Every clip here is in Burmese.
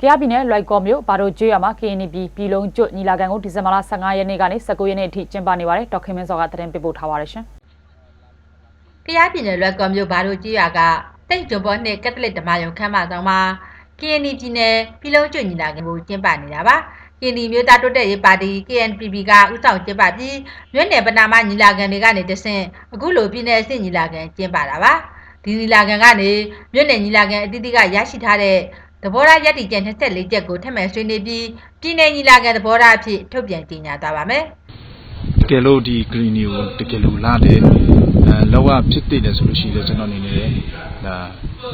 ကရပြည်နယ်လွိုက်ကော်မြို့ဘာတို့ကျွေးရမှာ KNB ပြည်လုံးကျွတ်ညီလာခံကိုဒီဇင်ဘာလ15ရက်နေ့ကနေ19ရက်နေ့အထိကျင်းပနေပါတယ်ဒေါက်ခင်မင်းစောကသတင်းပေးပို့ထားပါတယ်ရှင်ကယားပြည်နယ်လွယ်ကော်မြို့ဘာတို့ကြီးရွာကတိတ်ဂျွန်ဘောနှင့်ကက်သလစ်ဓမ္မယုံခမ်းမဆောင်မှာ KNY ပြည်နယ်ပြည်လုံးကျွညီလာခံကိုကျင်းပနေတာပါ KNY မြို့သားတိုးတက်ရေးပါတီ KNPP ကဥဆောင်ကျင်းပပြီးမြို့နယ်ပနာမညီလာခံတွေကနေတဆင့်အခုလိုပြည်နယ်အဆင့်ညီလာခံကျင်းပတာပါဒီညီလာခံကနေမြို့နယ်ညီလာခံအသီးသီးကရရှိထားတဲ့ သဘောထားရည်တည်ချက်24ချက်ကိုထပ်မံဆွေးနွေးပြီးပြည်နယ်ညီလာခံသဘောထားအဖြစ်ထုတ်ပြန်ကြေညာသွားပါမယ်တကယ်လို့ဒီ green ကိုတကယ်လို့လာတယ်အဲလောကဖြစ်တည်တယ်ဆိုလို့ရှိရင်ကျွန်တော်အနေနဲ့ဒါ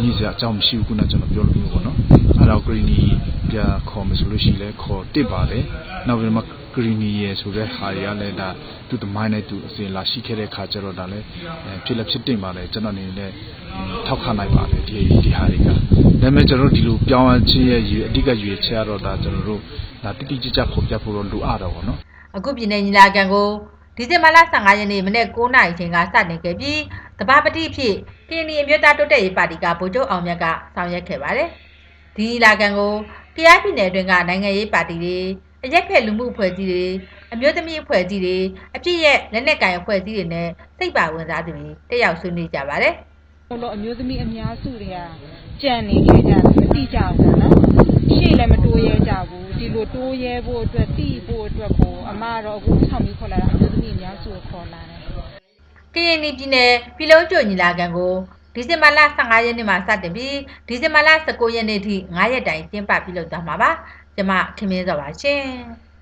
ညီစရာအကြောင်းမရှိဘူးခုနကကျွန်တော်ပြောလို့မျိုးပေါ့နော်အဲတော့ green ပြခေါ်မယ်ဆိုလို့ရှိရင်လည်းခေါ်တစ်ပါတယ်နောက်ပြီးမှ green ရဲ့ဆိုတဲ့ဟာတွေကလည်းဒါသူတမိုင်းနဲ့သူအစဉ်လာရှိခဲ့တဲ့ခါကျတော့ဒါလည်းဖြစ်လက်ဖြစ်တင်ပါတယ်ကျွန်တော်အနေနဲ့ထောက်ခံနိုင်ပါတယ်ဒီဒီဟာတွေက ဒါပေမဲ့ကျွန်တော်တို့ဒီလိုပြောင်းလဲခြင်းရဲ့အဓိကရွေချက်ကတော့ဒါကျွန်တော်တို့ဒါတိတိကျကျဖော်ပြဖို့တော့လိုအပ်တော့ဗောနော်အခုပြည်နယ်ညီလာခံကိုဒီဇင်ဘာလ15ရက်နေ့မနေ့9:00နာရီချိန်ကစတင်ခဲ့ပြီးတဘာပတိဖြစ်ကင်းနီအမျိုးသားတိုးတက်ရေးပါတီကဗိုလ်ချုပ်အောင်မြတ်ကဆောင်ရွက်ခဲ့ပါတယ်။ဒီညီလာခံကိုကယားပြည်နယ်တွင်ကနိုင်ငံရေးပါတီတွေအရက်ဖက်လူမှုအဖွဲ့အစည်းတွေအမျိုးသမီးအဖွဲ့အစည်းတွေအပြည့်ရဲ့လက်နက်ကိုင်အဖွဲ့အစည်းတွေနဲ့စိတ်ပါဝင်စားသူတွေတက်ရောက်ဆွေးနွေးကြပါတယ်။ လို့အမျိုးသမီးအများစုတွေကကြံနေခဲ့ကြတယ်မတိကြဘူးနော်ရှေ့လည်းမတိုးရဲကြဘူးဒီလိုတိုးရဲဖို့အတွက်တိဖို့အတွက်ကိုအမတော့အခုဆောင်ပြီးခေါ်လာတာအမျိုးသမီးအများစုကိုခေါ်လာတယ်ကရင်ပြည်နယ်ပြည်လုံးကျွညီလာခံကိုဒီဇင်ဘာလ15ရက်နေ့မှာစတင်ပြီးဒီဇင်ဘာလ19ရက်နေ့ထိ9ရက်တိုင်ကျင်းပပြုလုပ်သွားမှာပါ။ကျွန်မခင်မင်းစောပါရှင်။